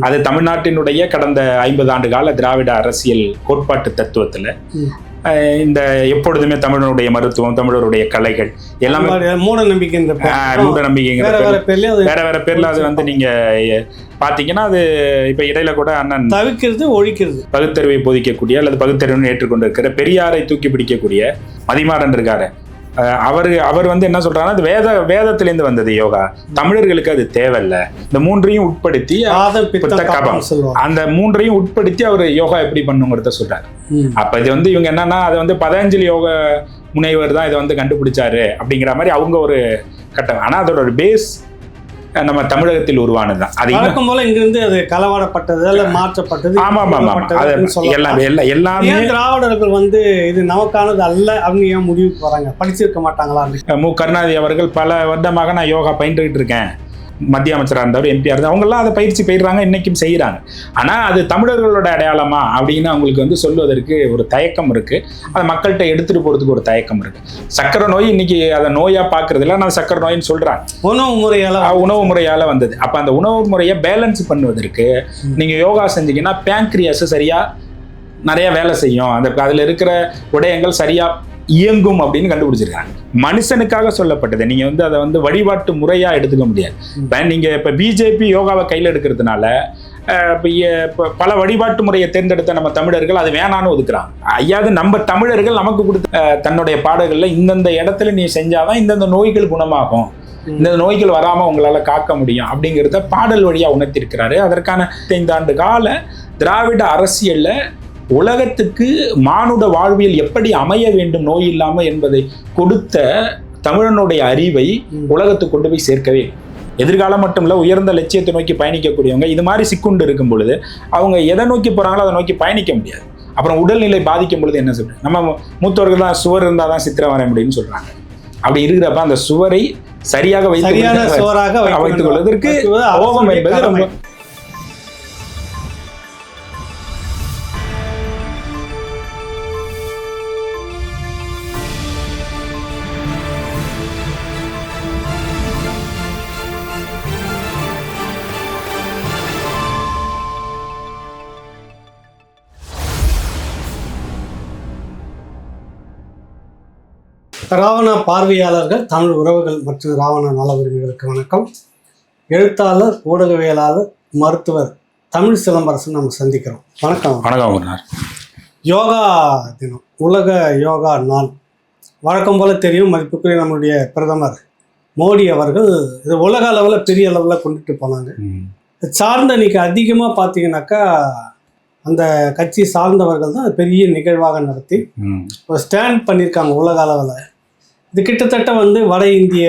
அது தமிழ்நாட்டினுடைய கடந்த ஐம்பது ஆண்டு கால திராவிட அரசியல் கோட்பாட்டு தத்துவத்துல இந்த எப்பொழுதுமே தமிழனுடைய மருத்துவம் தமிழருடைய கலைகள் எல்லாமே மூட. ஆஹ், மூட நம்பிக்கைங்கிற வேற வேற பேர்ல அது வந்து நீங்க பாத்தீங்கன்னா அது இப்ப இடையில கூட அண்ணன் தவிர்க்கிறது ஒழிக்கிறது. பகுத்தறிவை போதிக்கக்கூடிய அல்லது பகுத்தறிவுன்னு ஏற்றுக்கொண்டிருக்கிற பெரியாரை தூக்கி பிடிக்கக்கூடிய மதிமாறன் இருக்காரு. அவரு அவர் வந்து என்ன சொல்றாருன்னா அது வேத வேதத்திலேருந்து வந்தது யோகா. தமிழர்களுக்கு அது தேவையில்ல. இந்த மூன்றையும் உட்படுத்தி கபம். அந்த மூன்றையும் உட்படுத்தி அவர் யோகா எப்படி பண்ணுங்கிறத சொல்றாரு. அப்ப இது வந்து இவங்க என்னன்னா அது வந்து பதஞ்சலி யோக முனைவர் தான் இதை வந்து கண்டுபிடிச்சாரு அப்படிங்கிற மாதிரி அவங்க ஒரு கட்டம் ஆனா அதோட பேஸ் நம்ம தமிழகத்தில் உருவானது தான் அது வழக்கம் போல இங்கிருந்து அது களவாடப்பட்டது அல்ல மாற்றப்பட்டது ஆமா ஆமா அப்படின்னு. எல்லாம் எல்லாம் எல்லாமே திராவிடர்கள் வந்து இது நமக்கானது அல்ல அவங்க ஏன் முடிவுக்கு வராங்க? படிச்சிருக்க மாட்டாங்களா? மு. கருணாநிதி அவர்கள் பல வருடமாக நான் யோகா பயின்றுகிட்டு இருக்கேன். மத்திய அமைச்சராக இருந்தவர் எம்பியாக இருந்தார் அவங்கெல்லாம் அதை பயிற்சி பயிர்றாங்க இன்னைக்கும் செய்கிறாங்க ஆனால் அது தமிழர்களோட அடையாளமா அப்படின்னு அவங்களுக்கு வந்து சொல்வதற்கு ஒரு தயக்கம் இருக்குது அதை மக்கள்கிட்ட எடுத்துகிட்டு போகிறதுக்கு ஒரு தயக்கம் இருக்குது சக்கரை நோய் இன்னைக்கு அதை நோயாக பார்க்குறதில்ல நான் சக்கரை நோயின்னு சொல்கிறாங்க உணவு முறையால உணவு முறையால் வந்தது. அப்போ அந்த உணவு முறையை பேலன்ஸ் பண்ணுவதற்கு நீங்கள் யோகா செஞ்சீங்கன்னா பேங்க்ரியாஸ் சரியாக நிறைய வேலை செய்யும். அந்த அதில் இருக்கிற விடயங்கள் சரியாக இயங்கும் அப்படின்னு கண்டுபிடிச்சிருக்காங்க. மனுஷனுக்காக சொல்லப்பட்டது. நீங்க வந்து அதை வந்து வழிபாட்டு முறையா எடுத்துக்க முடியாது. நீங்க இப்ப பிஜேபி யோகாவை கையில் எடுக்கிறதுனால இப்ப பல வழிபாட்டு முறையை தேர்ந்தெடுத்த நம்ம தமிழர்கள் அது வேணான்னு ஒதுக்குறாங்க. ஐயாது நம்ம தமிழர்கள் நமக்கு கொடுத்த தன்னுடைய பாடல்கள்ல இந்தந்த இடத்துல நீ செஞ்சாதான் இந்தந்த நோய்கள் குணமாகும். இந்த நோய்கள் வராம உங்களால காக்க முடியும் அப்படிங்கிறத பாடல் வழியா உணர்த்திருக்கிறாரு. அதற்கான ஐந்து ஆண்டு கால திராவிட அரசியல்ல உலகத்துக்கு மானுட வாழ்வியல் எப்படி அமைய வேண்டும் நோய் இல்லாம என்பதை கொடுத்த தமிழனுடைய அறிவை. உலகத்துக்கு கொண்டு போய் சேர்க்கவே. எதிர்காலம் மட்டும் இல்ல உயர்ந்த லட்சியத்தை நோக்கி பயணிக்கக்கூடியவங்க இது மாதிரி சிக்குண்டு இருக்கும் பொழுது அவங்க எதை நோக்கி போறாங்களோ அதை நோக்கி பயணிக்க முடியாது அப்புறம் உடல்நிலை பாதிக்கும் பொழுது என்ன சொல்றது நம்ம மூத்தவர்கள் தான் சுவர் இருந்தால் தான் சித்திரம் வரைய முடியும்னு சொல்றாங்க அப்படி இருக்கிறப்ப அந்த சுவரை சரியாக வைத்து சரியான வைக்க வைத்துக். கொள்வதற்கு அரசுடைய என்பது. ரொம்ப ராவணா பார்வையாளர்கள் தமிழ் உறவுகள் மற்றும் ராவண நல உரிமைகளுக்கு வணக்கம். எழுத்தாளர் ஊடகவியலாளர் மருத்துவர் தமிழ் சிலம்பரசன் நம்ம சந்திக்கிறோம். வணக்கம். வணக்கம் யோகா தினம் உலக யோகா நாள். வழக்கம் போல தெரியும் மதிப்புக்குரிய நம்முடைய பிரதமர் மோடி அவர்கள் இது உலக அளவில் பெரிய அளவில் கொண்டுட்டு போனாங்க. சார்ந்த இன்னைக்கு அதிகமாக பார்த்தீங்கன்னாக்கா அந்த கட்சி சார்ந்தவர்கள் தான் பெரிய நிகழ்வாக நடத்தி. ஒரு ஸ்டாண்ட் பண்ணியிருக்காங்க உலக அளவில். இது கிட்டத்தட்ட வந்து வட இந்திய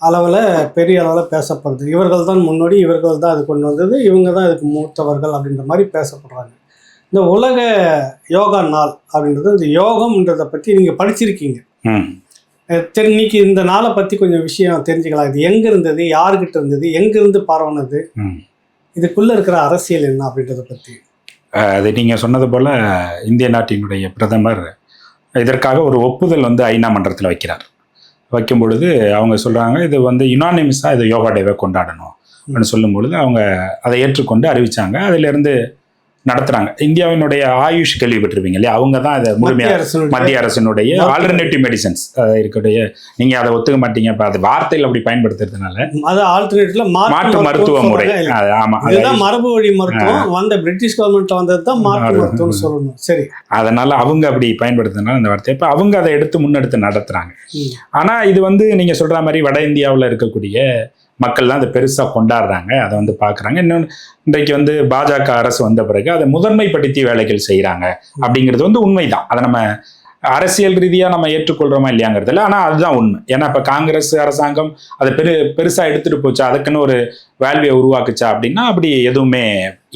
அளவில் பெரிய அளவில் பேசப்படுது. இவர்கள் தான் முன்னோடி இவர்கள் தான் அது கொண்டு வந்தது இவங்க தான் இதுக்கு மூத்தவர்கள் அப்படின்ற மாதிரி பேசப்படுறாங்க. இந்த உலக யோகா நாள் அப்படின்றது இந்த யோகம்ன்றதை பற்றி நீங்கள் படிச்சிருக்கீங்க. இன்னைக்கு இந்த நாளை பற்றி கொஞ்சம் விஷயம் தெரிஞ்சுக்கலாம். இது எங்கே இருந்தது யாருக்கிட்ட இருந்தது எங்கேருந்து பரவுனது. இதுக்குள்ளே இருக்கிற அரசியல் என்ன அப்படின்றத பற்றி அது நீங்க சொன்னது போல இந்திய நாட்டினுடைய பிரதமர் இதற்காக ஒரு ஒப்புதல் வந்து ஐநா மன்றத்தில் வைக்கிறார். வைக்கும் பொழுது அவங்க சொல்கிறாங்க இது வந்து யுனானிமஸாக இது யோகா டேவை கொண்டாடணும். அப்படின்னு சொல்லும் பொழுது அவங்க அதை ஏற்றுக்கொண்டு அறிவித்தாங்க அதிலிருந்து நடத்துறாங்க. இந்தியாவினுடைய ஆயுஷ் கேள்விப்பட்டிருப்பீங்க இல்லையா? அவங்க தான் மத்திய முழுமையாக மத்திய அரசினுடைய ஆல்டர்னேட்டிவ் மெடிசன்ஸ் இருக்கக்கூடிய நீங்க அதை ஒத்துக்க மாட்டீங்க. இப்போ அது வார்த்தையில் அப்படி பயன்படுத்துறதுனால அது ஆல்டர்னேட்டிவ்ல மாற்று மருத்துவ முறை. அது ஆமா அது இதுதான் மரபு வழி மருத்துவம். வந்த பிரிட்டிஷ் கவர்மெண்ட்ல வந்தது தான் மாற்று மாறு- மருத்துவம்னு சொல்லணும். சரி. அதனால அவங்க அப்படி பயன்படுத்துனால அந்த வார்த்தையை இப்போ அவங்க அதை எடுத்து முன்னெடுத்து நடத்துறாங்க. ம். ஆனா இது வந்து நீங்க சொல்ற மாதிரி வட இந்தியாவில் இருக்கக்கூடிய மக்கள் தான் அதை பெருசா கொண்டாடுறாங்க அதை வந்து பார்க்கறாங்க. இன்னொன்று இன்றைக்கு வந்து பாஜக அரசு வந்த பிறகு அதை முதன்மைப்படுத்தி வேலைகள் செய்றாங்க அப்படிங்கிறது வந்து உண்மைதான். அதை நம்ம அரசியல் ரீதியா நம்ம ஏற்றுக்கொள்றோமா இல்லையாங்கிறதுல ஆனா அதுதான் உண்மை. ஏன்னா இப்ப காங்கிரஸ் அரசாங்கம் அதை பெரு பெருசா எடுத்துட்டு போச்சா அதுக்குன்னு ஒரு வேல்வியை உருவாக்குச்சா அப்படின்னா அப்படி எதுவுமே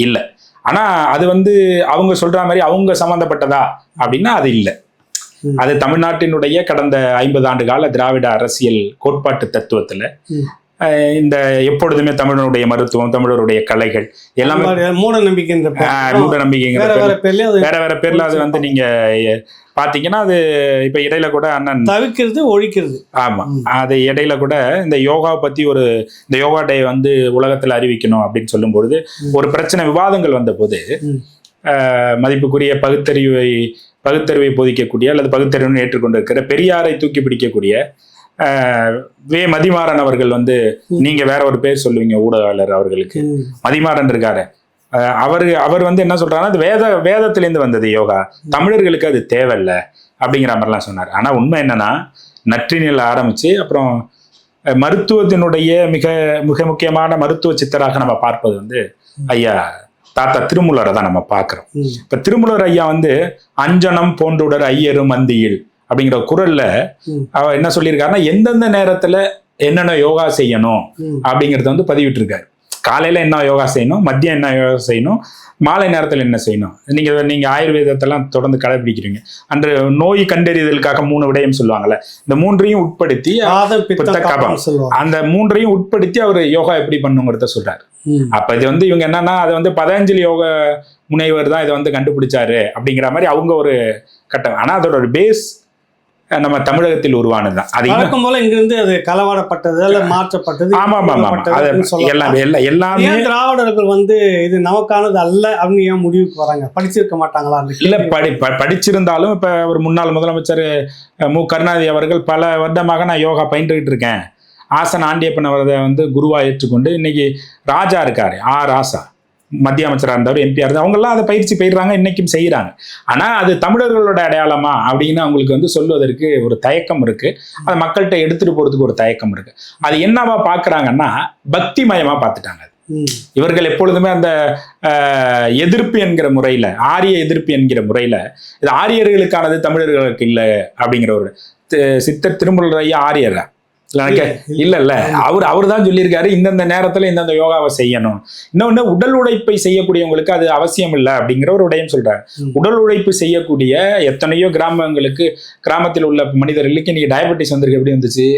இல்லை. ஆனா அது வந்து அவங்க சொல்ற மாதிரி அவங்க சம்மந்தப்பட்டதா அப்படின்னா அது இல்லை. அது தமிழ்நாட்டினுடைய கடந்த ஐம்பது ஆண்டு கால திராவிட அரசியல் கோட்பாட்டு தத்துவத்துல இந்த எப்பொழுதுமே தமிழனுடைய மருத்துவம் தமிழருடைய கலைகள் எல்லாமே மூட. ஆஹ், மூட நம்பிக்கைங்கிற வேற வேற பேர்ல அது வந்து நீங்க பாத்தீங்கன்னா அது இப்ப இடையில கூட அண்ணன் தவிர்க்கிறது ஒழிக்கிறது ஆமா. அது இடையில கூட இந்த யோகா பத்தி ஒரு இந்த யோகா டே வந்து உலகத்துல அறிவிக்கணும் அப்படின்னு சொல்லும்பொழுது ம். ஒரு பிரச்சனை விவாதங்கள் வந்தபோது ம். ஆஹ், மதிப்புக்குரிய பகுத்தறிவை பகுத்தறிவை போதிக்கக்கூடிய அல்லது பகுத்தறிவுன்னு ஏற்றுக்கொண்டிருக்கிற பெரியாரை தூக்கி பிடிக்கக்கூடிய வே. மதிமாறன் அவர்கள் வந்து. நீங்க வேற ஒரு பேர் சொல்லுவீங்க ஊடகவாளர் அவர்களுக்கு. மதிமாறன் இருக்காரு. அவரு அவர் வந்து என்ன சொல்றாருன்னா அது வேத வேதத்திலேருந்து வந்தது யோகா. தமிழர்களுக்கு அது தேவையில்ல அப்படிங்கிற மாதிரிலாம் சொன்னார். ஆனா உண்மை என்னன்னா நற்றினில் ஆரம்பிச்சு அப்புறம் மருத்துவத்தினுடைய மிக மிக முக்கியமான மருத்துவ சித்தராக நம்ம பார்ப்பது வந்து ஐயா தாத்தா திருமூலரை தான் நம்ம பார்க்குறோம். இப்ப திருமூலர் ஐயா வந்து அஞ்சனம் போன்றுடர் ஐயரும் மந்தியில் அப்படிங்கிற குரல்ல. அவர் என்ன சொல்லியிருக்காருன்னா எந்தெந்த நேரத்துல என்னென்ன யோகா செய்யணும். அப்படிங்கிறத வந்து பதிவிட்டிருக்காரு. காலையில என்ன யோகா செய்யணும் மதியம் என்ன யோகா செய்யணும் மாலை நேரத்தில் என்ன செய்யணும்? நீங்க நீங்க ஆயுர்வேதத்தெல்லாம் தொடர்ந்து கடைபிடிக்கிறீங்க. அன்று நோய் கண்டறிதலுக்காக மூணு விடயம் சொல்லுவாங்கல்ல. இந்த மூன்றையும் உட்படுத்தி அந்த மூன்றையும் உட்படுத்தி அவர் யோகா எப்படி பண்ணுங்கிறத சொல்றாரு. அப்ப இது வந்து இவங்க என்னன்னா அதை வந்து பதஞ்சலி யோக முனைவர் தான் இதை வந்து கண்டுபிடிச்சாரு அப்படிங்கிற மாதிரி அவங்க ஒரு கட்டம். ஆனா அதோட பேஸ் நம்ம தமிழகத்தில் உருவானது தான் அது வழக்கம் போல இங்கிருந்து அது களவாடப்பட்டது அல்ல மாற்றப்பட்டது ஆமா ஆமா ஆமா. எல்லாம் எல்லாம் எல்லாமே திராவிடர்கள் வந்து இது நமக்கானது அல்ல அப்படின்னு ஏன் முடிவுக்கு வராங்க? படிச்சிருக்க மாட்டாங்களா இல்ல? படி படிச்சிருந்தாலும் இப்ப ஒரு முன்னாள் முதலமைச்சர் மு. கருணாநிதி அவர்கள் பல வருடமாக நான் யோகா பயின்றுகிட்டு இருக்கேன். ஆசன் ஆண்டியப்பன் அவரை வந்து குருவா ஏற்றுக்கொண்டு இன்னைக்கு ராஜா இருக்காரு ஆ ராசா. மத்திய அமைச்சராக இருந்தவர் எம்பியா இருந்தார். அவங்கெல்லாம் அதை பயிற்சி பயிர்றாங்க இன்னைக்கும் செய்கிறாங்க ஆனால் அது தமிழர்களோட அடையாளமா அப்படின்னு அவங்களுக்கு வந்து சொல்வதற்கு ஒரு தயக்கம் இருக்கு. அதை மக்கள்கிட்ட எடுத்துட்டு போறதுக்கு ஒரு தயக்கம் இருக்கு. அது என்னவா பார்க்கறாங்கன்னா பக்தி மயமா பார்த்துட்டாங்க. இவர்கள் எப்பொழுதுமே அந்த எதிர்ப்பு என்கிற முறையில ஆரிய எதிர்ப்பு என்கிற முறையில இது ஆரியர்களுக்கானது தமிழர்களுக்கு இல்லை அப்படிங்கிற ஒரு சித்தர் திருமூலர் ஐயா ஆரியர். இல்ல இல்ல அவர் அவர் தான் சொல்லியிருக்காரு இந்தந்த நேரத்துல இந்தந்த யோகாவை செய்யணும். இன்னொன்னு உடல் உழைப்பை செய்யக்கூடியவங்களுக்கு அது அவசியம் இல்லை அப்படிங்கிற ஒரு விடயம் சொல்றாரு. உடல் உழைப்பு செய்யக்கூடிய எத்தனையோ கிராமங்களுக்கு கிராமத்தில் உள்ள மனிதர்களுக்கு இன்னைக்கு டயபெட்டிஸ் வந்திருக்கு எப்படி வந்துச்சு.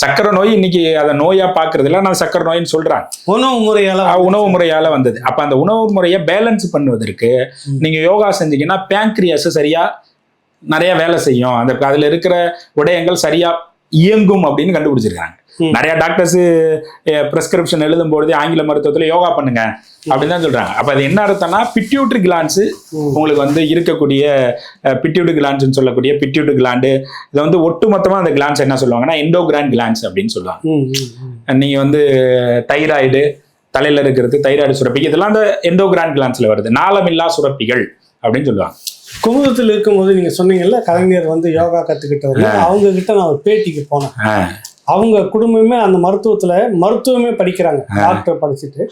சக்கரை நோய் இன்னைக்கு அதை நோயா பாக்குறது இல்ல நான் சக்கரை நோயின்னு சொல்றாங்க. உணவு முறையால உணவு முறையால வந்தது. அப்ப அந்த உணவு முறையை பேலன்ஸ் பண்ணுவதற்கு. நீங்க யோகா செஞ்சீங்கன்னா பேங்க்ரியாஸ் சரியா நிறைய வேலை செய்யும். அந்த அதுல இருக்கிற விடயங்கள் சரியா இயங்கும் அப்படின்னு கண்டுபிடிச்சிருக்காங்க. நிறைய டாக்டர்ஸ் பிரெஸ்கிரிப்ஷன் எழுதும்பொழுது ஆங்கில மருத்துவத்துல யோகா பண்ணுங்க அப்படின்னு தான் சொல்றாங்க அப்ப அது என்ன அர்த்தம்னா பிட்யூட்ரி கிளான்ஸ். உங்களுக்கு வந்து இருக்கக்கூடிய பிட்யூட்ரி கிளான்ஸ்னு சொல்லக்கூடிய பிட்யூட்ரி கிளாண்டு இதை வந்து ஒட்டுமொத்தமா அந்த கிளான்ஸ் என்ன சொல்லுவாங்கன்னா எண்டோகிரான் கிளான்ஸ் அப்படின்னு சொல்லுவாங்க. நீங்க வந்து தைராய்டு தலையில இருக்கிறது தைராய்டு சுரப்பி இதெல்லாம் அந்த எண்டோகிரான் கிளான்ஸ்ல வருது நாளமில்லா சுரப்பிகள் அப்படின்னு சொல்லுவாங்க குமுதத்தில் இருக்கும்போது நீங்க சொன்னீங்கல்ல கலைஞர் வந்து யோகா கத்துக்கிட்டவங்க அவங்க கிட்ட நான் ஒரு பேட்டிக்கு போனேன். அவங்க குடும்பமே அந்த மருத்துவத்துல மருத்துவமே படிக்கிறாங்க. டாக்டர் படிச்சுட்டு.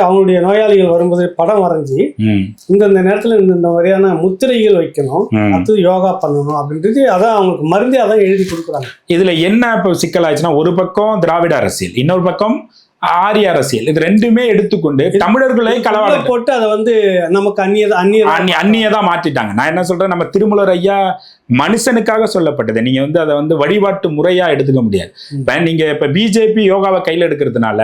அவங்களுடைய நோயாளிகள் வரும்போது படம் வரைஞ்சி இந்தந்த நேரத்துல இந்தந்த மாதிரியான முத்திரைகள் வைக்கணும். ம். அடுத்தது யோகா பண்ணணும் அப்படின்றது அதான் அவங்களுக்கு மருந்தே அதான் எழுதி கொடுக்குறாங்க. இதுல என்ன இப்போ சிக்கலாச்சுன்னா ஒரு பக்கம் திராவிட அரசியல் இன்னொரு பக்கம் ஆரிய அரசியல். இது ரெண்டுமே எடுத்துக்கொண்டு தமிழர்களை களவாட போட்டு அதை வந்து நமக்கு அந்நிய அந்நிய அந்நி அந்நியதா மாற்றிட்டாங்க. நான் என்ன சொல்றேன்? நம்ம திருமலர் ஐயா மனுஷனுக்காக சொல்லப்பட்டது. நீங்க வந்து அதை வந்து வழிபாட்டு முறையா எடுத்துக்க முடியாது. நீங்க இப்ப பிஜேபி யோகாவை கையில எடுக்கிறதுனால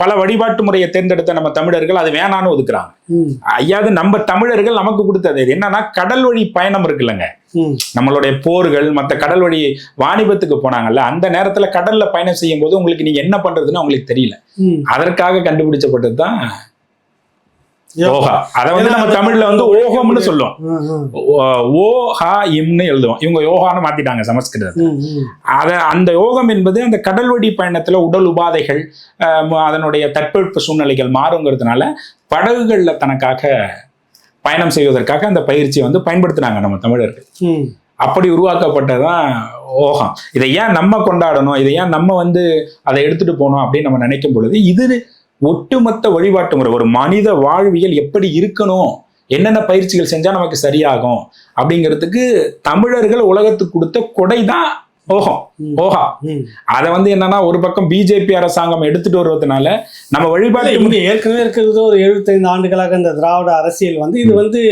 பல வழிபாட்டு முறையை தேர்ந்தெடுத்த நம்ம தமிழர்கள் அது வேணான்னு ஒதுக்குறாங்க. ம், ஐயா அது நம்ம தமிழர்கள் நமக்கு கொடுத்தது இது என்னன்னா கடல் வழி பயணம் இருக்குல்லங்க. நம்மளுடைய போர்கள் மற்ற கடல் வழி வாணிபத்துக்கு போனாங்கல்ல அந்த நேரத்துல கடல்ல பயணம் செய்யும் போது உங்களுக்கு நீங்க என்ன பண்றதுன்னு உங்களுக்கு தெரியல. அதற்காக கண்டுபிடிச்சப்பட்டது தான் ஓகா அதை வந்து நம்ம தமிழ்ல வந்து ஓகம்னு சொல்லுவோம். ஓ ஹா இம்னு எழுதுவோம். இவங்க யோகான்னு மாத்திட்டாங்க சமஸ்கிருதத்தை. அத அந்த யோகம் என்பது அந்த கடல் வழி பயணத்துல உடல் உபாதைகள் அதனுடைய தட்பவெட்ப சூழ்நிலைகள் மாறுங்கிறதுனால படகுகள்ல தனக்காக பயணம் செய்வதற்காக அந்த பயிற்சியை வந்து பயன்படுத்தினாங்க நம்ம தமிழர்கள். அப்படி உருவாக்கப்பட்டதான் ஓகம் இதை ஏன் நம்ம கொண்டாடணும்? இதை ஏன் நம்ம வந்து அதை எடுத்துட்டு போகணும் அப்படின்னு நம்ம நினைக்கும் பொழுது இது ஒட்டுமொத்த வழிபாட்டு முறை ஒரு மனித வாழ்வியல் எப்படி இருக்கணும் என்னென்ன பயிற்சிகள் செஞ்சா நமக்கு சரியாகும் அப்படிங்கிறதுக்கு தமிழர்கள் உலகத்துக்கு கொடுத்த கொடை தான் ஓகம் ம். அதை வந்து என்னன்னா ஒரு பக்கம் பிஜேபி அரசாங்கம் எடுத்துட்டு வருவதனால நம்ம இல்ல, வழிபாட்டு இங்க ஏற்கனவே இருக்கிறது ஒரு எழுபத்தைந்து ஆண்டுகளாக இந்த திராவிட அரசியல் வந்து இது வந்து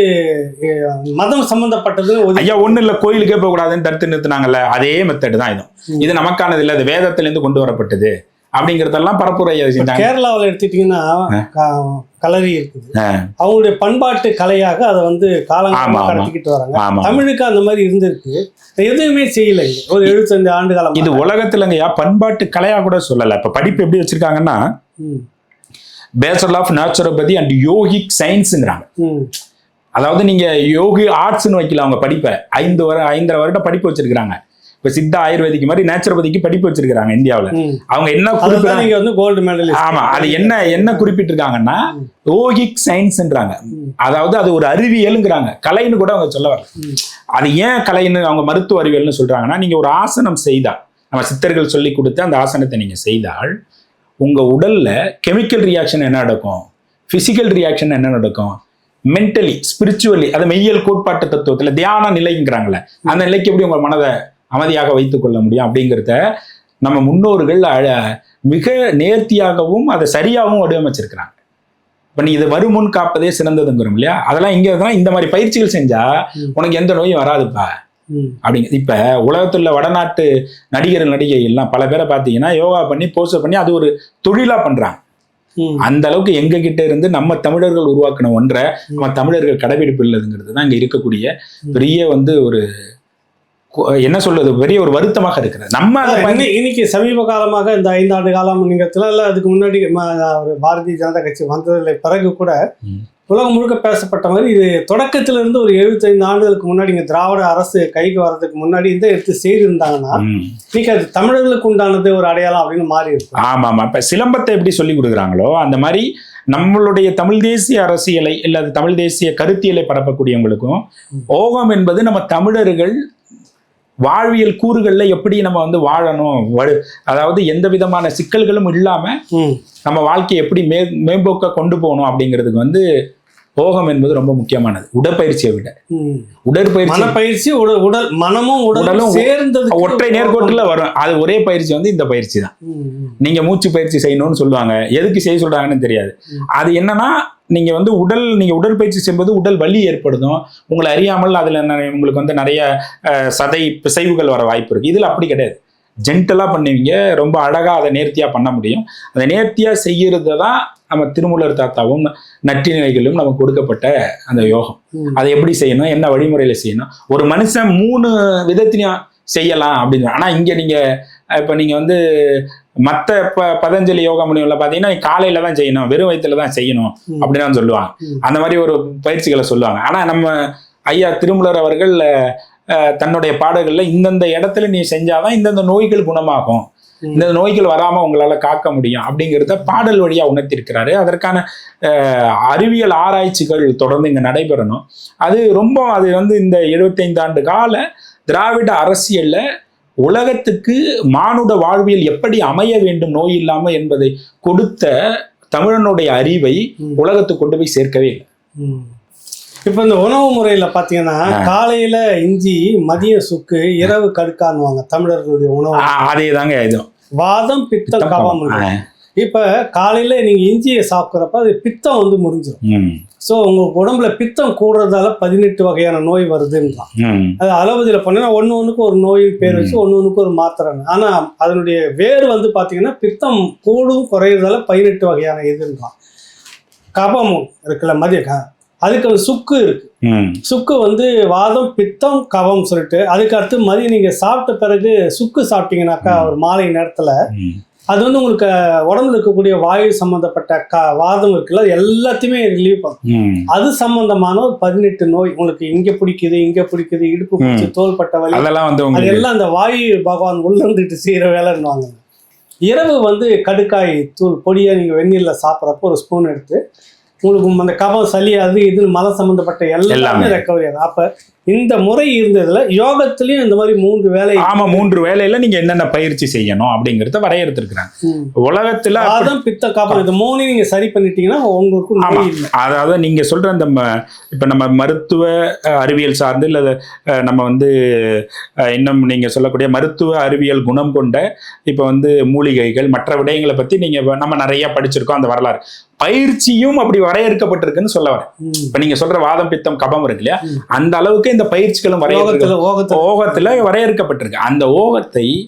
மதம் சம்பந்தப்பட்டதுன்னு ஒதுக்கி- ஐயா ஒண்ணு இல்ல கோயிலுக்கே போக கூடாதுன்னு தடுத்து நிறுத்தினாங்கல்ல அதே மெத்தட் தான் இதுவும். இது நமக்கானது இல்ல இது வேதத்துல இருந்து கொண்டு வரப்பட்டது. அப்படிங்கறதெல்லாம் பரப்புரை கேரளாவில் எடுத்துட்டீங்கன்னா க- களரி இருக்குது. அவங்களுடைய பண்பாட்டு கலையாக அதை வந்து ஆமா, காலங்காலமா ஆமா. கடத்திக்கிட்டு வராங்க. தமிழுக்கு அந்த மாதிரி இருந்திருக்கு. எதுவுமே செய்யல. ஒரு எழுபத்தஞ்சு ஆண்டு காலம் இது உலகத்துலங்கய்யா பண்பாட்டு கலையா கூட சொல்லல. இப்ப படிப்பு எப்படி வச்சிருக்காங்கன்னா bachelor of naturopathy and yogic சயின்ஸுங்கிறாங்க அதாவது நீங்க யோகி ஆர்ட்ஸ்னு வைக்கல அவங்க படிப்பை. ஐந்து வர ஐந்தரை வருடம் படிப்பு வச்சிருக்காங்க இப்ப சித்தா ஆயுர்வேதிக்கு மாதிரி நேச்சுரோபதிக்கு படிப்பு வச்சிருக்காங்க இந்தியாவுல. அவங்க என்ன அதுதான் குறிப்பிட நீங்க வந்து கோல்டு மெடல் ஆமா அது என்ன என்ன குறிப்பிட்டிருக்காங்கன்னா யோகிக் சயின்ஸ்ன்றாங்க அதாவது அது ஒரு அறிவியலுங்கிறாங்க. கலைன்னு கூட அவங்க சொல்ல வரல. ம். அது ஏன் கலைன்னு அவங்க மருத்துவ அறிவியல்னு சொல்றாங்கன்னா நீங்க ஒரு ஆசனம் செய்தா நம்ம சித்தர்கள் சொல்லி கொடுத்து அந்த ஆசனத்தை நீங்க செய்தால் உங்க உடல்ல கெமிக்கல் ரியாக்ஷன் என்ன நடக்கும்? பிசிக்கல் ரியாக்ஷன் என்ன நடக்கும்? மென்டலி ஸ்பிரிச்சுவலி அது மெய்யல் கோட்பாட்டு தத்துவத்துல தியான நிலைங்கிறாங்களே அந்த நிலைக்கு எப்படி உங்க மனதை அமைதியாக வைத்துக் கொள்ள முடியும் அப்படிங்கிறத நம்ம முன்னோர்கள் அழ- மிக நேர்த்தியாகவும் அதை சரியாகவும் வடிவமைச்சிருக்கிறாங்க இப்போ நீ இது வருமுன் காப்பதே சிறந்ததுங்கிறோம் இல்லையா அதெல்லாம் இங்க இருந்தா இந்த மாதிரி பயிற்சிகள் செஞ்சா. உனக்கு எந்த நோயும் வராதுப்பா. அப்படிங்க இப்ப உலகத்துல வடநாட்டு நடிகர் நடிகை எல்லாம் பல பேரை பார்த்தீங்கன்னா யோகா பண்ணி போஸ்ட் பண்ணி அது ஒரு தொழிலா பண்றாங்க. அந்த அளவுக்கு எங்க கிட்ட இருந்து நம்ம தமிழர்கள் உருவாக்கின ஒன்றை நம்ம தமிழர்கள் கடைபிடிப்பு இல்லதுங்கிறது தான் இங்க இருக்கக்கூடிய பெரிய வந்து ஒரு என்ன சொல்றது பெரிய ஒரு வருத்தமாக இருக்கிறது நம்ம இன்னைக்கு சமீப காலமாக இந்த ஐந்தாண்டு காலம் நீங்கத்துல இல்ல அதுக்கு முன்னாடி பாரதிய ஜனதா கட்சி வந்ததில் பிறகு கூட. உலகம் முழுக்க பேசப்பட்ட மாதிரி இது தொடக்கத்துல இருந்து ஒரு எழுபத்தைந்து ஆண்டுகளுக்கு முன்னாடி இங்க திராவிட அரசு கைக்கு வர்றதுக்கு முன்னாடி இதை எடுத்து செய்திருந்தாங்கன்னா. இன்னைக்கு அது தமிழர்களுக்கு உண்டானது ஒரு அடையாளம் அப்படின்னு மாறி இருக்கு ஆமா ஆமா இப்ப சிலம்பத்தை எப்படி சொல்லி கொடுக்குறாங்களோ அந்த மாதிரி நம்மளுடைய தமிழ் தேசிய அரசியலை இல்ல தமிழ் தேசிய கருத்தியலை பரப்பக்கூடியவங்களுக்கும் ஓகம் என்பது நம்ம தமிழர்கள் வாழ்வியல் கூறுகள்ல எப்படி நம்ம வந்து வாழணும்? வழு- அதாவது எந்த விதமான சிக்கல்களும் இல்லாம. நம்ம வாழ்க்கையை எப்படி மே மேம்போக்க கொண்டு போகணும் அப்படிங்கிறதுக்கு வந்து ஓகம் என்பது ரொம்ப முக்கியமானது. உடற்பயிற்சியை விட. உடற்பயிற்சி. மனப்பயிற்சி உடல் உடல் மனமும் உடலும் சேர்ந்தது ஒற்றை நேர்கோட்டுல வரும். அது ஒரே பயிற்சி வந்து இந்த பயிற்சி தான். நீங்க மூச்சு பயிற்சி செய்யணும்னு சொல்லுவாங்க. எதுக்கு செய்ய சொல்றாங்கன்னு தெரியாது. அது என்னன்னா நீங்க வந்து உடல் நீங்க உடற்பயிற்சி செய்யும்போது உடல் வலி ஏற்படுத்தும் உங்களை அறியாமல் அதுல உங்களுக்கு வந்து நிறைய சதை பிசைவுகள் வர வாய்ப்பு இருக்கு. இதுல அப்படி கிடையாது. ஜென்டலா பண்ணுவீங்க. ரொம்ப அழகா அதை நேர்த்தியா பண்ண முடியும். அதை நேர்த்தியா செய்யறது தான் நம்ம திருமூலர் தாத்தாவும் நற்றினைகளும் நமக்கு கொடுக்கப்பட்ட அந்த யோகம். அதை எப்படி செய்யணும்? என்ன வழிமுறையில செய்யணும்? ஒரு மனுஷன் மூணு விதத்திலையும் செய்யலாம் அப்படின்னு. ஆனா இங்க நீங்க அஹ், இப்ப நீங்க வந்து மத்த ப பதஞ்சலி யோகா முனிவில் பார்த்தீங்கன்னா காலையில தான் செய்யணும் வெறும் வயிற்றுல தான் செய்யணும். அப்படின்னு சொல்லுவாங்க. அந்த மாதிரி ஒரு பயிற்சிகளை சொல்லுவாங்க ஆனா நம்ம ஐயா திருமலர் அவர்கள் தன்னுடைய பாடல்கள்ல இந்தந்த இடத்துல நீ செஞ்சாதான் இந்தந்த நோய்கள் குணமாகும். இந்த நோய்கள் வராம உங்களால காக்க முடியும் அப்படிங்கிறத பாடல் வழியா உணர்த்திருக்கிறாரு அதற்கான அறிவியல் ஆராய்ச்சிகள் தொடர்ந்து இங்க நடைபெறணும் அது ரொம்ப அது வந்து இந்த 75 ஆண்டு கால திராவிட அரசியல்ல உலகத்துக்கு மானுட வாழ்வியல் எப்படி அமைய வேண்டும் நோய் இல்லாம என்பதை கொடுத்த தமிழனுடைய அறிவை. உலகத்துக்கு கொண்டு போய் சேர்க்கவே இல்லை. இப்ப இந்த உணவு முறையில பாத்தீங்கன்னா காலையில இஞ்சி மதிய சுக்கு இரவு கடுக்கான்னுவாங்க தமிழர்களுடைய உணவு. அதே தாங்க வாதம் பித்தம் கவம் இப்ப காலையில நீங்க இஞ்சியை சாப்பிட்றப்ப அது பித்தம் வந்து முறிஞ்சிடும் ஸோ உங்க உடம்புல பித்தம் கூடுறதால பதினெட்டு வகையான நோய் வருதுன்றான். அது அளவதில் பண்ணா ஒன்று ஒன்றுக்கு ஒரு நோய் பேர் வச்சு ஒன்று ஒன்றுக்கு ஒரு மாத்திரை. ஆனா அதனுடைய வேர் வந்து பாத்தீங்கன்னா பித்தம் கூடும் குறையிறதால பதினெட்டு வகையான இதுன்றான். கபம் இருக்குல்ல மதிய அதுக்கு சுக்கு இருக்கு. சுக்கு வந்து வாதம் பித்தம் கவம் சொல்லிட்டு அதுக்கு அடுத்து மதியம் நீங்க சாப்பிட்ட பிறகு சுக்கு சாப்பிட்டீங்கன்னாக்கா ஒரு மாலை நேரத்துல. அது வந்து உங்களுக்கு உடம்புல இருக்கக்கூடிய வாயு சம்பந்தப்பட்ட க வாதம் இருக்குல்ல எல்லாத்தையுமே ரிலீவ் பண்ணும். அது சம்பந்தமான ஒரு பதினெட்டு நோய் உங்களுக்கு இங்க பிடிக்குது இங்க பிடிக்குது இடுப்பு பிடிச்சி தோள்பட்ட வலி. அதெல்லாம் வந்து அது உங்களுக்கு எல்லாம் அந்த வாயு பகவான் உள்ள இருந்துட்டு செய்யற வேலைன்னுவாங்க. இரவு வந்து கடுக்காய் தூள் பொடியை நீங்க வெந்நீர்ல சாப்பிட்றப்போ ஒரு ஸ்பூன் எடுத்து உங்களுக்கு அந்த கபம் சளி அது இது மதம் சம்பந்தப்பட்ட எல்லாமே எல்லாமே. ரெக்கவரி ஆகும். அப்ப இந்த முறை இருந்ததுல யோகத்திலயும் இந்த மாதிரி மூன்று வேலை ஆமா மூன்று வேலையில நீங்க என்னென்ன பயிற்சி செய்யணும் அப்படிங்கிறத வரையறுத்திருக்கிறாங்க. உலகத்துல வாதம் பித்த கபம் இது மூணையும் நீங்க சரி பண்ணிட்டீங்கன்னா உங்களுக்கு அதாவது நீங்க சொல்ற அந்த இப்ப நம்ம மருத்துவ அறிவியல் சார்ந்து இல்ல நம்ம வந்து இன்னும் நீங்க சொல்லக்கூடிய மருத்துவ அறிவியல் குணம் கொண்ட இப்ப வந்து மூலிகைகள் மற்ற விடயங்களை பத்தி நீங்க நம்ம நிறைய படிச்சிருக்கோம் அந்த வரலாறு. பயிற்சியும் அப்படி வரையறுக்கப்பட்டிருக்குன்னு சொல்ல வரேன். இப்ப நீங்க சொல்ற வாதம் பித்தம் கபம் இருக்கு இல்லையா. அந்த அளவுக்கு இந்த பயிற்சிகளும் வரையறுக்க ஓகத்துல வரையறுக்கப்பட்டிருக்கு. அந்த ஓகத்தை.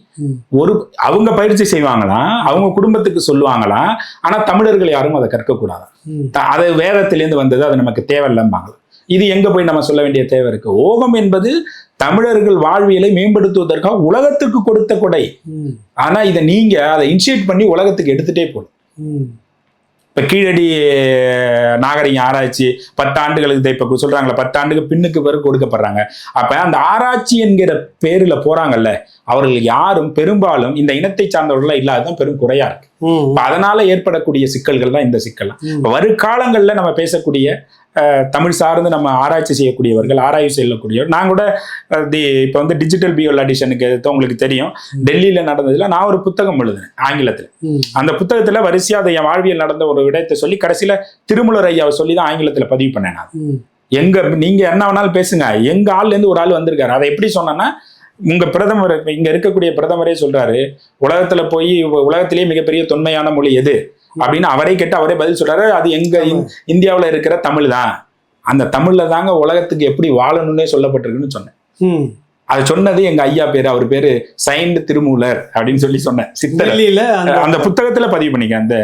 ஒரு அவங்க பயிற்சி செய்வாங்களாம் அவங்க குடும்பத்துக்கு சொல்லுவாங்களாம் ஆனா தமிழர்கள் யாரும் அதை கற்கக்கூடாது. ம். த- அது வேதத்திலேருந்து வந்தது அது நமக்கு தேவையில்லைம்பாங்க இது எங்க போய் நம்ம சொல்ல வேண்டிய தேவை இருக்கு? ஓகம் என்பது தமிழர்கள் வாழ்வியலை மேம்படுத்துவதற்காக உலகத்துக்கு கொடுத்த கொடை. ஆனா இதை நீங்க அதை இனிஷியேட் பண்ணி உலகத்துக்கு எடுத்துட்டே போகணும். இப்ப கீழடி நாகரிக ஆராய்ச்சி பத்து ஆண்டுகளுக்கு இதை இப்ப சொல்றாங்களே பத்து ஆண்டுக்கு பின்னுக்கு பிறகு கொடுக்கப்படுறாங்க. அப்ப அந்த ஆராய்ச்சி என்கிற பேர்ல போறாங்கல்ல அவர்கள் யாரும் பெரும்பாலும் இந்த இனத்தை சார்ந்தவர்களா இல்லாததான் பெரும் குறையா இருக்கு. அதனால ஏற்படக்கூடிய சிக்கல்கள் தான் இந்த சிக்கல். வருங்காலங்கள்ல நம்ம பேசக்கூடிய தமிழ் சார்ந்து நம்ம ஆராய்ச்சி செய்யக்கூடியவர்கள் ஆராய்ச்சி செய்யக்கூடியவர். நான் கூட தி இப்போ வந்து டிஜிட்டல் பியோல் அடிஷனுக்கு உங்களுக்கு தெரியும். டெல்லியில நடந்ததுல நான் ஒரு புத்தகம் எழுதினேன் ஆங்கிலத்தில். அந்த புத்தகத்துல வரிசையா அதை என் வாழ்வியல் நடந்த ஒரு விடயத்தை சொல்லி கடைசியில திருமலர் ஐயாவை சொல்லி தான் ஆங்கிலத்துல பதிவு பண்ணேன் நான். எங்க நீங்க என்ன வேணாலும் பேசுங்க. எங்க ஆள்ல இருந்து ஒரு ஆள் வந்திருக்காரு. அதை எப்படி சொன்னேன்னா உங்க பிரதமர் இங்க இருக்கக்கூடிய பிரதமரே சொல்றாரு உலகத்துல போய் உலகத்திலேயே மிகப்பெரிய தொன்மையான மொழி எது? அப்படின்னு அவரே கேட்டு அவரே பதில் சொல்றாரு. அது எங்க இந்- இந்தியாவுல இருக்கிற தமிழ் தான். அந்த தமிழ்ல தாங்க உலகத்துக்கு எப்படி வாழணும்னே சொல்லப்பட்டிருக்குன்னு சொன்னேன். ம். அது சொன்னது எங்க ஐயா பேரு அவர் பேரு சைன்டு திருமூலர் அப்படின்னு சொல்லி சொன்னேன். சித்தர். டெல்லியில அந்த புத்தகத்துல பதிவு பண்ணிக்க அந்த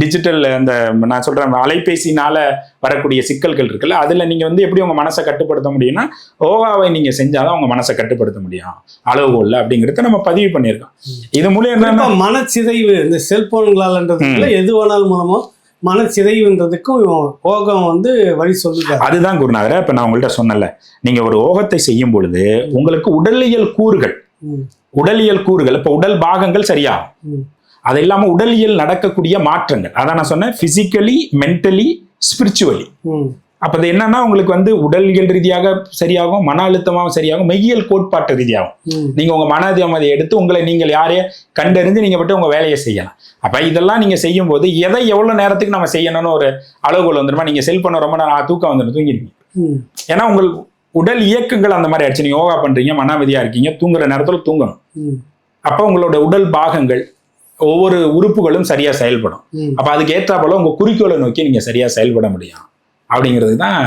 டிஜிட்டல் அந்த நான் சொல்றேன் அலைபேசினால வரக்கூடிய சிக்கல்கள் இருக்குல்ல அதுல நீங்க வந்து எப்படி உங்க மனசை கட்டுப்படுத்த முடியும்னா ஓகாவை நீங்க செஞ்சாதான் உங்க மனசை கட்டுப்படுத்த முடியும். அளவுகோல்ல அப்படிங்கறத நம்ம பதிவு பண்ணியிருக்கோம். இது மூலியம் மனச்சிதைவு இந்த செல்போன்களாலன்றதுல எது வேணாலும் மூலமோ மனச்சிதைவுன்றதுக்கும் ஓகம் வந்து வழி சொல்லுது அதுதான் குருநாதர இப்ப நான் உங்கள்ட்ட சொன்னல நீங்க ஒரு ஓகத்தை செய்யும் பொழுது உங்களுக்கு உடலியல் கூறுகள். உடலியல் கூறுகள் இப்ப உடல் பாகங்கள் சரியாகும் ம். அது இல்லாம உடலியல் நடக்கக்கூடிய மாற்றங்கள் அதான் நான் சொன்னேன் பிசிக்கலி மென்டலி ஸ்பிரிச்சுவலி. அப்ப அது என்னன்னா உங்களுக்கு வந்து உடலியல் ரீதியாக சரியாகும் மன அழுத்தமாகவும் சரியாகும் மெய்யியல் கோட்பாட்டு ரீதியாகும். நீங்க உங்க மன அதிகமதை எடுத்து உங்களை நீங்கள் யாரையே கண்டறிஞ்சு நீங்க பட்டு உங்க வேலையை செய்யலாம். அப்ப இதெல்லாம் நீங்க செய்யும் போது எதை எவ்வளவு நேரத்துக்கு நம்ம செய்யணும்னு ஒரு அளவுகோல் வந்துருமா. நீங்க செல் பண்ண ரொம்ப நேரம் தூக்கம் வந்துடும் தூங்கிருக்கீங்க. ஏன்னா உங்கள் உடல் இயக்கங்கள் அந்த மாதிரி ஆயிடுச்சு. நீங்க யோகா பண்றீங்க மன அமைதியா இருக்கீங்க தூங்குற நேரத்துல தூங்கணும். அப்ப உங்களோட உடல் பாகங்கள் ஒவ்வொரு உறுப்புகளும் சரியா செயல்படும். அப்ப அதுக்கு ஏற்றாப்போல உங்க குறிக்கோளை நோக்கி நீங்க சரியா செயல்பட முடியும். அப்படிங்கிறது தான்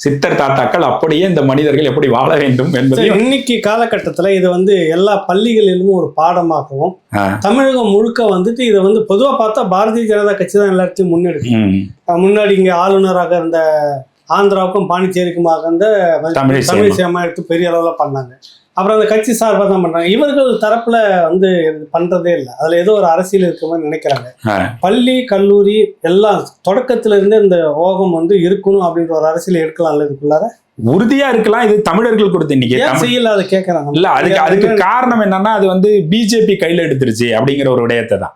சித்தர் தாத்தாக்கள் அப்படியே இந்த மனிதர்கள் எப்படி வாழ வேண்டும் சரி, என்பதையும் இன்னைக்கு காலகட்டத்துல இது வந்து எல்லா பள்ளிகளிலும் ஒரு பாடமாகவும். தமிழகம் முழுக்க வந்துட்டு இதை வந்து பொதுவா பார்த்தா பாரதிய ஜனதா கட்சி தான் எல்லாத்தையும் முன்னெடுக்கும் முன்னாடி இங்க ஆளுநராக இருந்த ஆந்திராவுக்கும் பாண்டிச்சேரிக்குமாக இருந்த தமிழிசை தமிழிசை அம்மா எடுத்து பெரிய அளவுல பண்ணாங்க. அப்புறம் அந்த கட்சி சார்பாக தான் பண்றாங்க. இவர்கள் தரப்புல வந்து இது பண்றதே இல்லை. அதுல ஏதோ ஒரு அரசியல் இருக்க மாதிரி நினைக்கிறாங்க. பள்ளி கல்லூரி எல்லாம் தொடக்கத்துல இருந்தே இந்த ஓகம் வந்து இருக்கணும் அப்படின்ற ஒரு அரசியல் எடுக்கலாம்ல இதுக்குள்ளார? உறுதியா இருக்கலாம். இது தமிழர்கள் கொடுத்த இன்னைக்கு செய்யல? அதை கேட்கறாங்க இல்ல அதுக்கு அதுக்கு காரணம் என்னன்னா அது வந்து பிஜேபி கையில எடுத்துருச்சு அப்படிங்கிற ஒரு விடயத்தை தான்.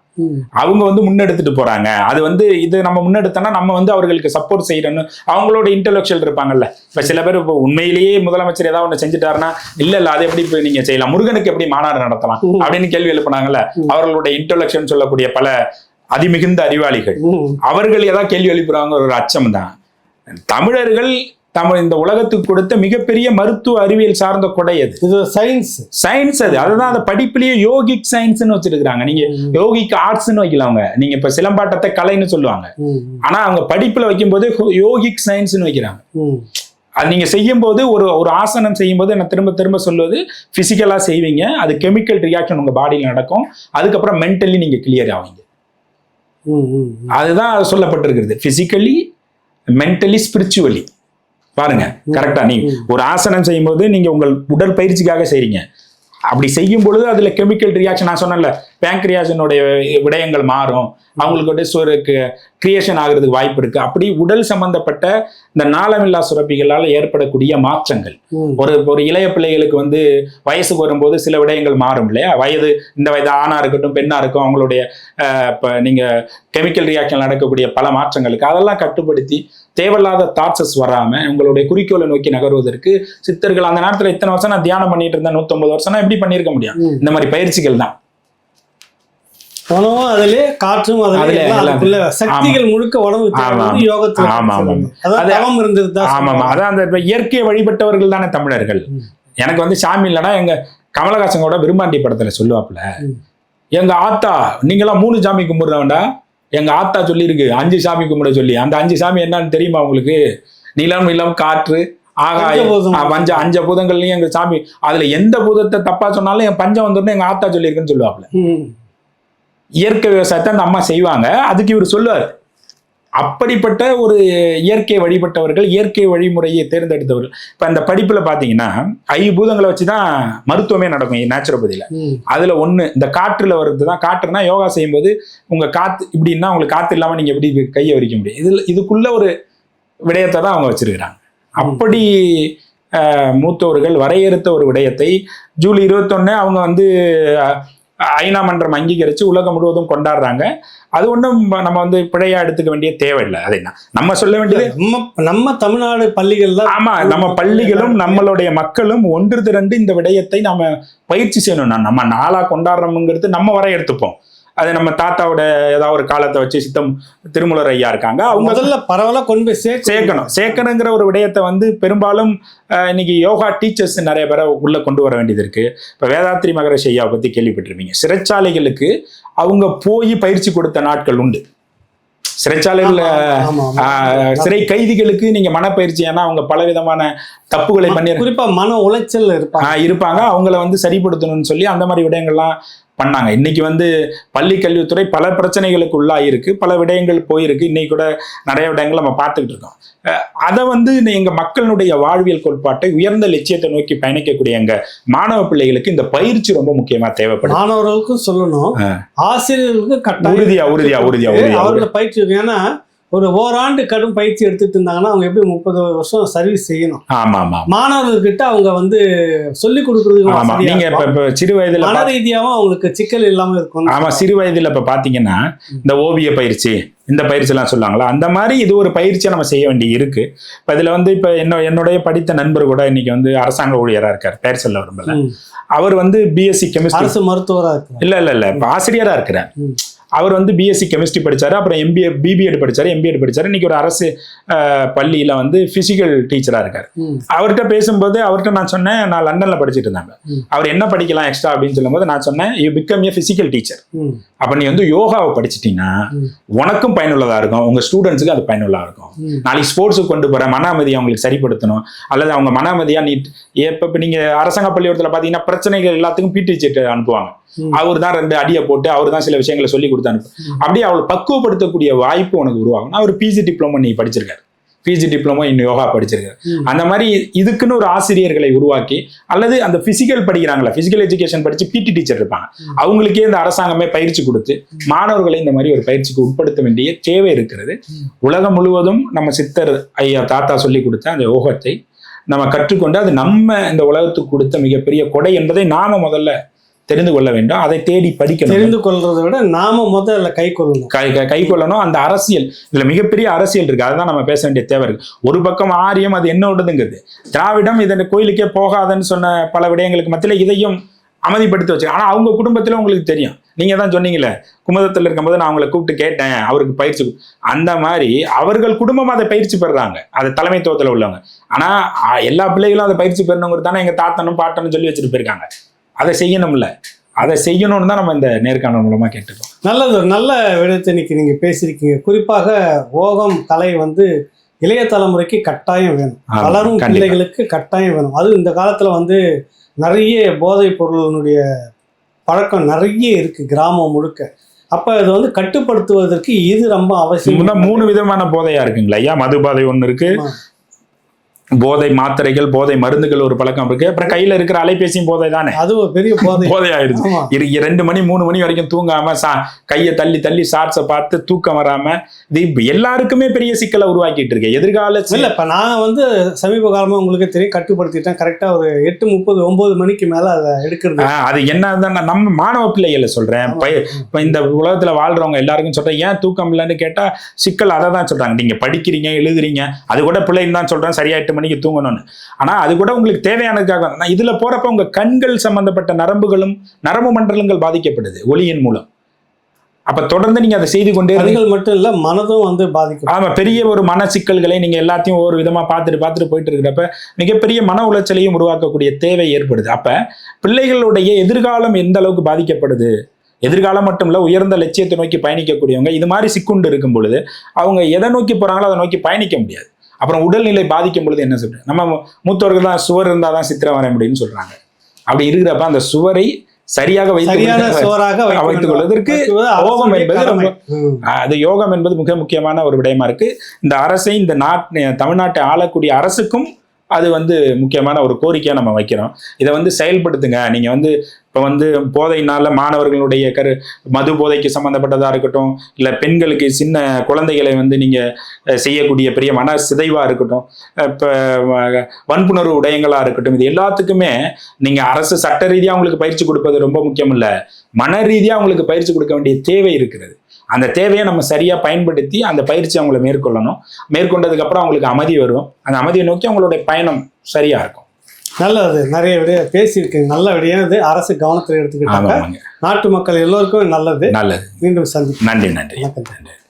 அவங்க வந்து முன்னெடுத்துட்டு போறாங்க. அது வந்து இது நம்ம முன்னெடுத்தோம்னா நம்ம வந்து அவர்களுக்கு சப்போர்ட் செய்யறோம்னு அவங்களோட இன்டெலெக்சுவல் இருப்பாங்கல்ல. இப்ப சில பேர் இப்போ உண்மையிலேயே முதலமைச்சர் ஏதாவது ஒண்ணு செஞ்சுட்டாருன்னா இல்ல இல்ல அது எப்படி இப்ப நீங்க செய்யலாம்? முருகனுக்கு எப்படி மாநாடு நடத்தலாம். அப்படின்னு கேள்வி எழுப்புனாங்கல்ல. அவர்களுடைய இன்டெலெக்சுவல் சொல்லக்கூடிய பல அதிமிகுந்த அறிவாளிகள். அவர்கள் ஏதாவது கேள்வி எழுப்புறாங்க ஒரு அச்சம் தான். தமிழர்கள் தமிழ் இந்த உலகத்துக்கு கொடுத்த மிகப்பெரிய மருத்துவ அறிவியல் சார்ந்த கொடை அது இது சயின்ஸ் சயின்ஸ் அது. அதுதான் அந்த படிப்புலயே யோகிக் சயின்ஸ்னு வச்சிருக்காங்க நீங்க யோகிக் ஆர்ட்ஸ்னு வைக்கலாம் அவங்க. நீங்க இப்ப சிலம்பாட்டத்தை கலைன்னு சொல்லுவாங்க. ஆனா அவங்க படிப்புல வைக்கும்போது யோகிக் சயின்ஸ்னு வைக்கிறாங்க. அது நீங்க செய்யும்போது ஒரு ஒரு ஆசனம் செய்யும்போது நான் திரும்ப திரும்ப சொல்வது பிசிக்கலா செய்வீங்க. அது கெமிக்கல் ரியாக்ஷன் உங்க பாடியில நடக்கும். அதுக்கப்புறம் மென்டலி நீங்க கிளியர் ஆவீங்க. அதுதான் சொல்லப்பட்டிருக்கிறது. பிசிக்கலி மென்டலி ஸ்பிரிச்சுவலி பாருங்க கரெக்டா நீங்க ஒரு ஆசனம் செய்யும்போது நீங்க உங்கள் உடல் பயிற்சிக்காக செய்றீங்க. அப்படி செய்யும் பொழுது அதுல கெமிக்கல் ரியாக்ஷன் நான் சொன்னேன்ல பேங்க்ரியாசனுடைய விடயங்கள் மாறும். அவங்களுக்கு ஒரு கிரியேஷன் ஆகுறதுக்கு வாய்ப்பு இருக்கு. அப்படி உடல் சம்பந்தப்பட்ட இந்த நாளமில்லா சுரப்பிகளால் ஏற்படக்கூடிய மாற்றங்கள். ஒரு ஒரு இளைய பிள்ளைகளுக்கு வந்து வயசுக்கு வரும்போது சில விடயங்கள் மாறும் இல்லையா? வயது இந்த வயது ஆணா இருக்கட்டும் பெண்ணா இருக்கும் அவங்களுடைய இப்ப நீங்க கெமிக்கல் ரியாக்ஷன் நடக்கக்கூடிய பல மாற்றங்களுக்கு அதெல்லாம் கட்டுப்படுத்தி தேவையில்லாத தாட்சஸ் வராம உங்களுடைய குறிக்கோளை நோக்கி நகர்வதற்கு சித்தர்கள் அந்த நேரத்துல இத்தனை வருஷம் நான் தியானம் பண்ணிட்டு இருந்தேன் நூத்தொன்பது வருஷம் எப்படி பண்ணியிருக்க முடியும்? இந்த மாதிரி பயிற்சிகள் தான். உணவும் அதிலே காற்றும் அதிலே சக்திகள் முழுக்க வந்து யோகத்துல. அதான் இருந்தது ஆமாமா. அதான் அந்த இப்ப இயற்கையை வழிபட்டவர்கள் தானே தமிழர்கள். எனக்கு வந்து சாமி இல்லைன்னா எங்க கமலஹாசன் கூட விரும்பாண்டி படத்துல சொல்லுவாப்புல. எங்க ஆத்தா நீங்களாம் மூணு சாமி கும்பிடுறவன்டா? எங்க ஆத்தா சொல்லியிருக்கு அஞ்சு சாமி கும்பிட சொல்லி. அந்த அஞ்சு சாமி என்னன்னு தெரியுமா உங்களுக்கு? நிலம் நிலம் காற்று ஆகாயம் பஞ்ச அஞ்ச பூதங்கள்லயும் எங்க சாமி அதுல எந்த பூதத்தை தப்பா சொன்னாலும் என் பஞ்சம் வந்துடும் எங்க ஆத்தா சொல்லியிருக்குன்னு சொல்லுவாப்ல ம். இயற்கை விவசாயத்தை அந்த அம்மா செய்வாங்க. அதுக்கு இவர் சொல்லுவார். அப்படிப்பட்ட ஒரு இயற்கை வழிபட்டவர்கள் இயற்கை வழிமுறையை தேர்ந்தெடுத்தவர்கள். இப்ப அந்த படிப்புல பாத்தீங்கன்னா ஐம்பூதங்களை வச்சுதான் மருத்துவமே நடக்கும் நேச்சுரோபதியில. அதுல ஒண்ணு இந்த காற்றுல வருது தான் காற்றுனா யோகா செய்யும்போது உங்க காத்து இப்படின்னா உங்களுக்கு காத்து இல்லாம நீங்க எப்படி கையை விரிக்க முடியும்? இதுல இதுக்குள்ள ஒரு விடயத்தை தான் அவங்க வச்சிருக்கிறாங்க. அப்படி அஹ், மூத்தோர்கள் வரையறுத்த ஒரு விடயத்தை ஜூலை இருபத்தொன்னு அவங்க வந்து ஐநா மன்றம் அங்கீகரிச்சு உலகம் முழுவதும் கொண்டாடுறாங்க. அது ஒன்றும் நம்ம வந்து பிழையா எடுத்துக்க வேண்டிய தேவையில்லை. அது என்ன? நம்ம சொல்ல வேண்டியது நம்ம நம்ம தமிழ்நாடு பள்ளிகள்ல ஆமா நம்ம பள்ளிகளும் நம்மளுடைய மக்களும் ஒன்று திரண்டு இந்த விடயத்தை நாம பயிற்சி செய்யணும் நம்ம நாளா கொண்டாடுறோம்ங்கிறது நம்ம வரை எடுத்துப்போம் அது நம்ம தாத்தாவோட ஏதாவது ஒரு காலத்தை வச்சு சித்தம் திருமலர் ஐயா இருக்காங்க. அவங்க முதல்ல பரவலா கொண்டு போய் சேர்க்க சேர்க்கணும். சேர்க்கணுங்கிற ஒரு விடயத்தை வந்து பெரும்பாலும் இன்னைக்கு யோகா டீச்சர்ஸ் நிறைய பேரை உள்ள கொண்டு வர வேண்டியது இருக்கு. இப்போ வேதாத்ரி மகரிஷி ஐயாவை பத்தி கேள்விப்பட்டிருப்பீங்க. சிறைச்சாலைகளுக்கு அவங்க போய் பயிற்சி கொடுத்த நாட்கள் உண்டு. சிறைச்சாலையில் சிறை கைதிகளுக்கு நீங்க மனப்பயிற்சி ஏன்னா அவங்க பலவிதமான தப்புகளை பண்ணி குறிப்பா மன உளைச்சல் இருப்பாங்க. இருப்பாங்க. அவங்கள வந்து சரிப்படுத்தணும்னு சொல்லி அந்த மாதிரி விடயங்கள்லாம் பண்ணாங்க. இன்னைக்கு வந்து பள்ளி கல்வித்துறை பல பிரச்சனைகளுக்கு உள்ளாயிருக்கு. பல விடயங்கள் போயிருக்கு. இன்னைக்கு கூட நிறைய விடயங்கள் நம்ம பார்த்துக்கிட்டு இருக்கோம். அதை வந்து எங்க மக்களுடைய வாழ்வியல் கோட்பாட்டை உயர்ந்த லட்சியத்தை நோக்கி பயணிக்கக்கூடிய எங்க மாணவ பிள்ளைகளுக்கு இந்த பயிற்சி ரொம்ப முக்கியமா தேவைப்படுது. மாணவர்களுக்கும் சொல்லணும். ஆசிரியர்களுக்கு உறுதியா உறுதியா உறுதியா உறுதியா அவர்களை பயிற்சி. ஏன்னா ஒரு ஓராண்டு கடும் பயிற்சி எடுத்துட்டு இருந்தாங்கன்னா அவங்க எப்படி முப்பது வருஷம் சர்வீஸ் செய்யணும்? ஆமா ஆமா மாணவர்கள்கிட்ட அவங்க வந்து சொல்லி கொடுக்கறதுக்கு ஆமா வசதியா நீங்க இப்ப சிறு வயதுல மன ரீதியாவும் அவங்களுக்கு சிக்கல் இல்லாம இருக்கும். ஆமா சிறு வயதுல இப்ப பாத்தீங்கன்னா இந்த ஓவிய பயிற்சி இந்த பயிற்சி எல்லாம் சொல்லுவாங்களா? அந்த மாதிரி இது ஒரு பயிற்சியை நம்ம செய்ய வேண்டி இருக்கு. இப்ப இதுல வந்து இப்ப என்ன என்னுடைய படித்த நண்பர் கூட இன்னைக்கு வந்து அரசாங்க ஊழியரா இருக்கார் பேர் சொல்ல விரும்பல. அவர் வந்து பிஎஸ்சி கெமிஸ்ட்ரி அரசு மருத்துவரா இருக்கிறார் இல்ல இல்ல இல்ல. ஆசிரியரா இருக்கிறார். ம். அவர் வந்து பிஎஸ்சி கெமிஸ்ட்ரி படிச்சாரு அப்புறம் எம்பிஏ பிபிஎட் படிச்சாரு எம்பிஎட் படிச்சாரு இன்னைக்கு ஒரு அரசு பள்ளியில வந்து பிசிக்கல் டீச்சரா இருக்காரு. அவர்கிட்ட பேசும்போது அவர்கிட்ட நான் சொன்னேன் நான் லண்டன்ல படிச்சுட்டு இருந்தாங்க. அவர் என்ன படிக்கலாம் எக்ஸ்ட்ரா அப்படின்னு சொல்லும்போது நான் சொன்னேன் you become a physical teacher. அப்ப நீ வந்து யோகாவை படிச்சிட்டீங்கன்னா. உனக்கும் பயனுள்ளதா இருக்கும் உங்க ஸ்டூடெண்ட்ஸுக்கு அது பயனுள்ளதா இருக்கும். நாளைக்கு ஸ்போர்ட்ஸுக்கு கொண்டு போற மன அமைதியை அவங்களுக்கு சரிப்படுத்தணும் அல்லது அவங்க மன அமைதியா நீ இப்ப இப்ப நீங்க அரசாங்க பள்ளிக்கூடத்துல பாத்தீங்கன்னா பிரச்சனைகள் எல்லாத்துக்கும் பிடி சீட்டு அனுப்புவாங்க. அவர் தான் ரெண்டு அடியை போட்டு அவர் தான் சில விஷயங்களை சொல்லி கொடுத்து அனுப்பு ம். அப்படியே அவளை பக்குவப்படுத்தக்கூடிய வாய்ப்பு உனக்கு உருவாகும் அவர் பிஜி டிப்ளமோ நீ படிச்சிருக்காரு பிஜி டிப்ளமோ இன்னும் யோகா படிச்சிருக்காரு. அந்த மாதிரி இதுக்குன்னு ஒரு ஆசிரியர்களை உருவாக்கி அல்லது அந்த பிசிக்கல் படிக்கிறாங்களா பிசிக்கல் எஜுகேஷன் படிச்சு பிடி டீச்சர் இருப்பாங்க. அவங்களுக்கே இந்த அரசாங்கமே பயிற்சி கொடுத்து மாணவர்களை இந்த மாதிரி ஒரு பயிற்சிக்கு உட்படுத்த வேண்டிய தேவை இருக்கிறது. உலகம் முழுவதும் நம்ம சித்தர் ஐயா தாத்தா சொல்லி கொடுத்த அந்த யோகத்தை நம்ம கற்றுக்கொண்டு அது நம்ம இந்த உலகத்துக்கு கொடுத்த மிகப்பெரிய கொடை என்பதை நாம முதல்ல தெரிந்து கொள்ள வேண்டும். அதை தேடி படிக்கணும். தெரிந்து கொள்றதை விட நாம முதல்ல கை கொள்ளணும். கை கை- கொள்ளணும். அந்த அரசியல் இதுல மிகப்பெரிய அரசியல் இருக்கு. அதுதான் நம்ம பேச வேண்டிய தேவை இருக்கு. ஒரு பக்கம் ஆரியம் அது என்னோடதுங்கிறது திராவிடம் இதன் கோயிலுக்கே போகாதன்னு சொன்ன பல விடயங்களுக்கு மத்தியில இதையும் அமைதிப்படுத்தி வச்சு ஆனா அவங்க குடும்பத்துல உங்களுக்கு தெரியும். நீங்க தான் சொன்னீங்களே குமுதத்தில் இருக்கும்போது நான் அவங்களை கூப்பிட்டு கேட்டேன் அவருக்கு பயிற்சி அந்த மாதிரி அவர்கள் குடும்பம் அதை பயிற்சி பெறுறாங்க. அது தலைமைத்துவத்துல உள்ளவங்க. ஆனா ஆ, எல்லா பிள்ளைகளும் அதை பயிற்சி பெறணுங்கிறது தானே எங்க தாத்தனும் பாட்டனும் சொல்லி வச்சுட்டு போயிருக்காங்க. அதை செய்யணும்ல. அதை செய்யணும்னு தான் நம்ம இந்த நேர்காணல் மூலமா கேட்டுக்கோம். நல்லது. ஒரு நல்ல விடத்தை இன்னைக்கு நீங்க பேசியிருக்கீங்க. குறிப்பாக ஓகம் கலை வந்து இளைய தலைமுறைக்கு கட்டாயம் வேணும். வளரும். பிள்ளைகளுக்கு கட்டாயம் வேணும். அதுவும் இந்த காலத்துல வந்து நிறைய போதைப் பொருளினுடைய பழக்கம் நிறைய இருக்கு கிராமம் முழுக்க. அப்ப இது வந்து கட்டுப்படுத்துவதற்கு இது ரொம்ப அவசியம். முன்ன மூணு விதமான போதையா இருக்குங்களா? ஐயா மது போதை ஒண்ணு இருக்கு. போதை மாத்திரைகள் போதை மருந்துகள் ஒரு பழக்கம் இருக்கு. அப்புறம் கையில இருக்கிற அலைபேசியும் போதை தானே? அது ஒரு பெரிய போதை. போதை ஆயிடுச்சு ரெண்டு மணி மூணு மணி வரைக்கும் தூங்காம சா கையை தள்ளி தள்ளி ஷார்ட்ஸை பார்த்து தூக்கம் வராம இது எல்லாருக்குமே பெரிய சிக்கலை உருவாக்கிட்டு இருக்கு. எதிர்கால இல்ல இப்ப நான் வந்து சமீப காலமா உங்களுக்கு தெரியும் கட்டுப்படுத்திட்டேன். கரெக்டா ஒரு எட்டு முப்பது ஒன்பது மணிக்கு மேல அதை எடுக்கிறது. அது என்னதான் நம்ம மாணவ பிள்ளைகளை சொல்றேன். இந்த உலகத்துல வாழ்றவங்க எல்லாருக்கும் சொல்றேன் ஏன் தூக்கம் இல்லைன்னு கேட்டா சிக்கல் அதை தான் சொல்றாங்க. நீங்க படிக்கிறீங்க எழுதுறீங்க அது கூட பிள்ளைங்க தான் சொல்றேன். சரியா எட்டு மணிக்கு தூங்கணும்னு. ஆனா அது கூட உங்களுக்கு தேவையானதுக்காக. நான் இதுல போறப்ப உங்க கண்கள் சம்பந்தப்பட்ட நரம்புகளும் நரம்பு மண்டலங்கள் பாதிக்கப்படுது ஒளியின் மூலம். அப்ப தொடர்ந்து நீங்க அதை செய்து கொண்டே கண்கள் மட்டும் இல்ல மனதும் வந்து பாதிக்கும். ஆமா பெரிய ஒரு மன சிக்கல்களை நீங்க எல்லாத்தையும் ஒரு விதமா பார்த்துட்டு பார்த்துட்டு போயிட்டு இருக்கிறப்ப மிகப்பெரிய மன உளைச்சலையும் உருவாக்கக்கூடிய தேவை ஏற்படுது. அப்ப பிள்ளைகளுடைய எதிர்காலம் எந்த அளவுக்கு பாதிக்கப்படுது? எதிர்காலம் மட்டும் இல்ல உயர்ந்த லட்சியத்தை நோக்கி பயணிக்கக்கூடியவங்க இது மாதிரி சிக்குண்டு இருக்கும் பொழுது அவங்க எதை நோக்கி போறாங்களோ அதை நோக்கி பயணிக்க முடியாது. அப்புறம் உடல்நிலை பாதிக்கும் பொழுது என்ன சொல்றது நம்ம மூத்தவர்கள் தான் சுவர் இருந்தால் தான் சித்திரம் வரைய முடியும்னு சொல்றாங்க. அப்படி இருக்கிறப்ப அந்த சுவரை சரியாக வைத்து வைத்துக். கொள்வதற்கு அரசுடைய என்பது ரொம்ப. அது யோகம் என்பது மிக முக்கியமான ஒரு விடயமா இருக்கு. இந்த அரசை இந்த நாட் தமிழ்நாட்டை ஆளக்கூடிய அரசுக்கும் அது வந்து முக்கியமான ஒரு கோரிக்கையாக நம்ம வைக்கிறோம். இதை வந்து செயல்படுத்துங்க. நீங்கள் வந்து இப்போ வந்து போதையினால மாணவர்களுடைய கரு மது போதைக்கு சம்மந்தப்பட்டதாக இருக்கட்டும் இல்லை பெண்களுக்கு சின்ன குழந்தைகளை வந்து நீங்கள் செய்யக்கூடிய பெரிய மன சிதைவாக இருக்கட்டும் இப்போ வன்புணர்வு உடையங்களாக இருக்கட்டும் இது எல்லாத்துக்குமே நீங்கள் அரசு சட்ட ரீதியாக அவங்களுக்கு பயிற்சி கொடுப்பது ரொம்ப முக்கியம் இல்லை மன ரீதியாக அவங்களுக்கு பயிற்சி கொடுக்க வேண்டிய தேவை இருக்கிறது. அந்த தேவையை நம்ம சரியா பயன்படுத்தி அந்த பயிற்சி அவங்களை மேற்கொள்ளணும். மேற்கொண்டதுக்கு அப்புறம் அவங்களுக்கு அமைதி வரும். அந்த அமைதியை நோக்கி அவங்களுடைய பயணம் சரியா இருக்கும். நல்லது. நிறைய விடைய பேசியிருக்கீங்க. நல்ல விடயம் இது. அரசு கவனத்தில் எடுத்துக்கிட்டாங்க. நாட்டு மக்கள் எல்லோருக்கும் நல்லது. நல்லது. மீண்டும் சந்திப்போம். நன்றி நன்றி. நன்றி.